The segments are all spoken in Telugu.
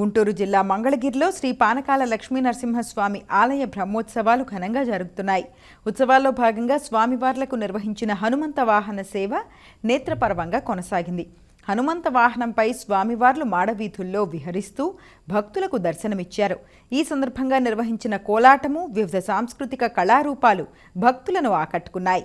గుంటూరు జిల్లా మంగళగిరిలో శ్రీ పానకాల లక్ష్మీ నరసింహస్వామి ఆలయ బ్రహ్మోత్సవాలు ఘనంగా జరుగుతున్నాయి. ఉత్సవాల్లో భాగంగా స్వామివార్లకు నిర్వహించిన హనుమంత వాహన సేవ నేత్రపర్వంగా కొనసాగింది. హనుమంత వాహనంపై స్వామివార్లు మాడవీధుల్లో విహరిస్తూ భక్తులకు దర్శనమిచ్చారు. ఈ సందర్భంగా నిర్వహించిన కోలాటము వివిధ సాంస్కృతిక కళారూపాలు భక్తులను ఆకట్టుకున్నాయి.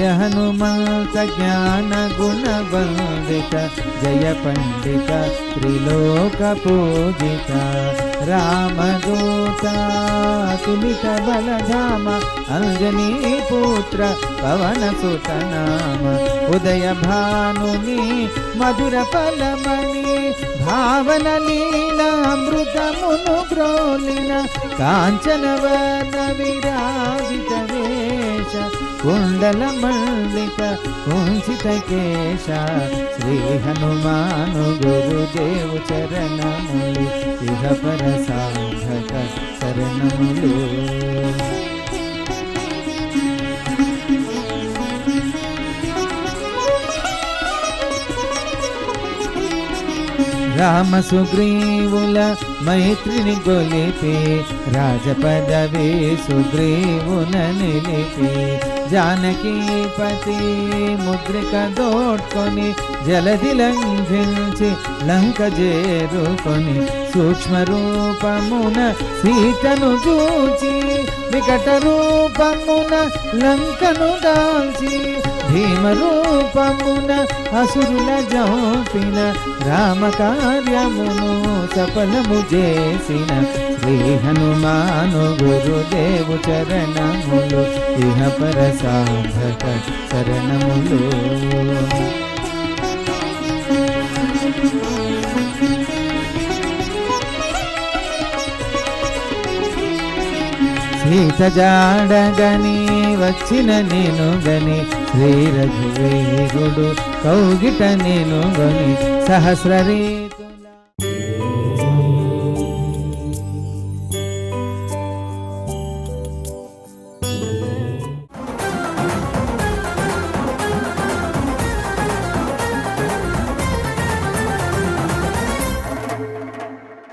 जय हनुमंत ज्ञान गुण बंदित जय पंडित त्रिलोक राम रामदूता सुमित बलधाम, अंजनी पुत्र, पवन सुत नाम। उदय भानुनि, मधुर फलमणि भावन लीलामृतमुनु ग्रोलिन काञ्चनवर्णविरा కుండల మల్లిక కుంచిత కేశ శ్రీ హనుమాను గురుదేవు చరణములు ఇహ పర సాధక శరణములు రామ సుగ్రీవుల మైత్రిని గొలిపి రాజపదవి సుగ్రీవున నిలిపి జానకీపతి ముద్రిక దోడ్కొని జలధి లంఘించి లంక చేరుకొని సూక్ష్మ రూపమున సీతను చూచి వికట రూపమున లంకను దాల్చి భీమ రూపమున అసురుల జోపిన రామ కార్యమును సఫలము చేసిన శ్రీ హనుమాను గురుదేవు చరణములు ఇహ పరస సాధక శరణములు సీత జాడగని వచ్చిన నేను గని శ్రీ రఘువీరుడు కౌగిట నేను గని సహస్ర రీతి